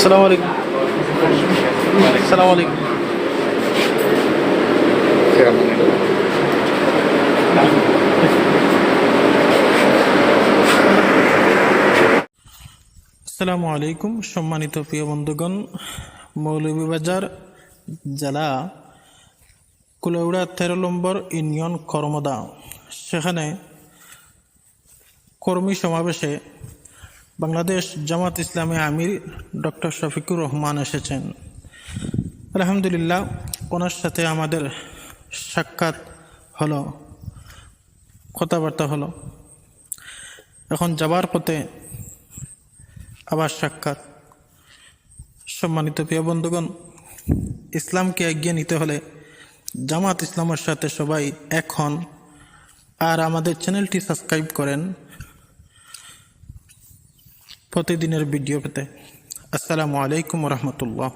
আসসালামু আলাইকুম। আসসালামু আলাইকুম। আসসালামু আলাইকুম, সম্মানিত প্রিয় বন্ধুগণ। মৌলভীবাজার জেলা কুলৌড়া তেরো নম্বর ইউনিয়ন কর্মদা। সেখানে কর্মী সমাবেশে বাংলাদেশ জামাত ইসলামী আমির ডক্টর শফিকুর রহমান এসেছেন। আলহামদুলিল্লাহ, ওনার সাথে আমাদের সাক্ষাৎ হলো, কথাবার্তা হলো। এখন যাবার পথে আবার সাক্ষাৎ। সম্মানিত প্রিয় বন্ধুগণ, ইসলামকে এগিয়ে নিতে হলে জামাত ইসলামের সাথে সবাই এখন আর আমাদের চ্যানেলটি সাবস্ক্রাইব করেন প্রতিদিনের ভিডিও পেতে আসসালামু আলাইকুম রহমতুল্লাহ